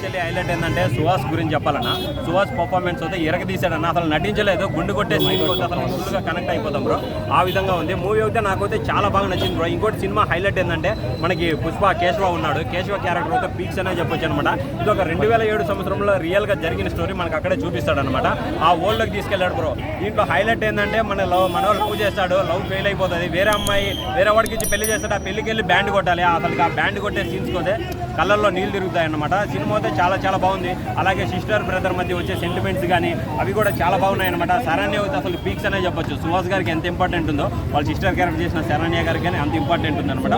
Especially highlight ఏంటంటే సుహాస్ గురించి చెప్పాలన్నా. సుహాస్ పర్ఫార్మెన్స్ అయితే ఇరగ తీసాడన్న అసలు నటించలేదు. గుండు కొట్టే సీన్ అయితే అసలు ఫుల్గా కనెక్ట్ అయిపోతాం బ్రో ఆ విధంగా ఉంది. మూవీ అయితే నాకైతే చాలా బాగా నచ్చింది బ్రో ఇంకోటి సినిమా హైలైట్ ఏంటంటే మనకి పుష్ప కేశవ ఉన్నాడు. కేశవ క్యారెక్టర్ అయితే పీక్స్ అనే చెప్పొచ్చు అనమాట ఇది ఒక రెండు వేల ఏడు సంవత్సరంలో రియల్గా జరిగిన స్టోరీ మనకు అక్కడే చూపిస్తాడు అనమాట ఆ వరల్డ్లోకి తీసుకెళ్ళాడు బ్రో దీంట్లో హైలైట్ ఏంటంటే మన లవ్ మన లవ్ చేస్తాడు. లవ్ ఫెయిల్ అయిపోతుంది. వేరే అమ్మాయి వేరే వాడికి ఇచ్చి పెళ్ళి చేస్తాడు. ఆ పెళ్ళికి వెళ్ళి బ్యాండ్ కొట్టాలి. అసలు ఆ బ్యాండ్ కొట్టే సీన్స్ కోతే కళ్ళల్లో నీళ్ళు తిరుగుతాయి అనమాట సినిమా అయితే చాలా చాలా బాగుంది. అలాగే సిస్టర్ బ్రదర్ మధ్య వచ్చే సెంటిమెంట్స్ కానీ అవి కూడా చాలా బాగున్నాయి అనమాట శరణ్య అయితే అసలు పీక్స్ అనే చెప్పొచ్చు. సుహాస్ గారికి ఎంత ఇంపార్టెంట్ ఉందో వాళ్ళ సిస్టర్ క్యారెక్టర్ చేసిన శరణ్య గారికి కానీ అంత ఇంపార్టెంట్ ఉంది అనమాట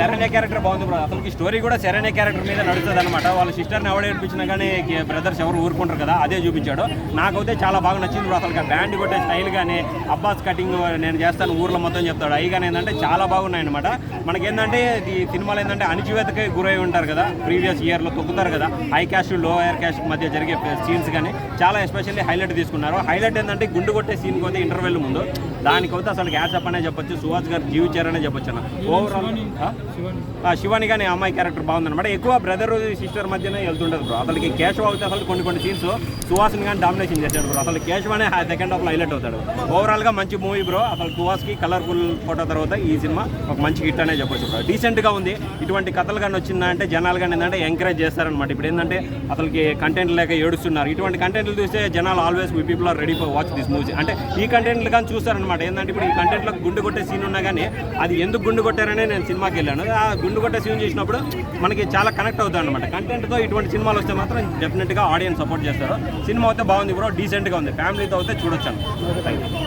శరణ్య క్యారెక్టర్ బాగుంది. అసలు స్టోరీ కూడా శరణ్య క్యారెక్టర్ మీద నడుస్తుంది అనమాట వాళ్ళ సిస్టర్ని ఎవడ ఏడిపించినా కానీ బ్రదర్స్ ఎవరు ఊరుకుంటారు కదా అదే చూపించాడు. నాకైతే చాలా బాగా నచ్చింది బ్రో అసలు బ్యాండ్ కొట్టే స్టైల్ కానీ అబ్బాస్ కటింగ్ నేను చేస్తాను ఊర్లో మొత్తం చెప్తాడు. అవి కానీ ఏంటంటే చాలా బాగున్నాయి అనమాట మనకేంటంటే ఈ సినిమాలు ఏంటంటే అణిచివేతకి గురై ఉంటారు కదా ప్రీవియస్ ఇయర్లో తొక్కుతారు కదా. హై క్యాస్ట్ లోయర్ క్యాస్ట్ మధ్య జరిగే సీన్స్ కానీ చాలా ఎస్పెషల్లీ హైలైట్ తీసుకున్నారు. హైలైట్ ఏంటంటే గుండు కొట్టే సీన్ కొద్ది ఇంటర్వెల్ ముందు. దానికైతే అసలు గ్యాప్ అనే చెప్పొచ్చు సుహాస్ గారు జీవించారనే చెప్పొచ్చు అన్న. ఓవరాల్ శివాని కానీ అమ్మాయి క్యారెక్టర్ బాగుందన్నమాట. ఎక్కువ బ్రదర్ సిస్టర్ మధ్యనే వెళ్తుంటది బ్రో అసలుకి కేశవ అయితే అసలు కొన్ని కొన్ని సీన్స్ సుహాస్ని కానీ డామినేషన్ చేశాడు బ్రో అసలు కేశవ్ అనే సెకండ్ హాఫ్ హైలైట్ అవుతాడు. ఓవరాల్గా మంచి మూవీ బ్రో అసలు సుహాస్కి కలర్ఫుల్ ఫోటో తర్వాత ఈ సినిమా ఒక మంచి హిట్ అనే చెప్పొచ్చు బ్రో డీసెంట్గా ఉంది. ఇటువంటి కథలు కానీ వచ్చిందంటే జనాలు కానీ ఏంటంటే ఎంకరేజ్ అనమాట ఇప్పుడు ఏంటంటే అసలుకి కంటెంట్ లేక ఏడుస్తున్నారు. ఇటువంటి కంటెంట్లు చూస్తే జనాలు always we people are ready for watch this movie అంటే ఈ కంటెంట్లు కానీ చూస్తారనమాట ఏంటంటే ఇప్పుడు ఈ కంటెంట్లో గుండు కొట్టే సీన్ ఉన్నా కానీ అది ఎందుకు గుండు కొట్టారనే నేను సినిమాకి వెళ్ళాను. ఆ గుండు కొట్టే సీన్ చూసినప్పుడు మనకి చాలా కనెక్ట్ అవుతుంది అనమాట కంటెంట్తో ఇటువంటి సినిమాలు వస్తే మాత్రం డెఫినెట్గా ఆడియన్స్ సపోర్ట్ చేస్తారు. సినిమా అయితే బాగుంది బ్రో డీసెంట్గా ఉంది. ఫ్యామిలీతో అయితే చూడొచ్చాను థ్యాంక్ యూ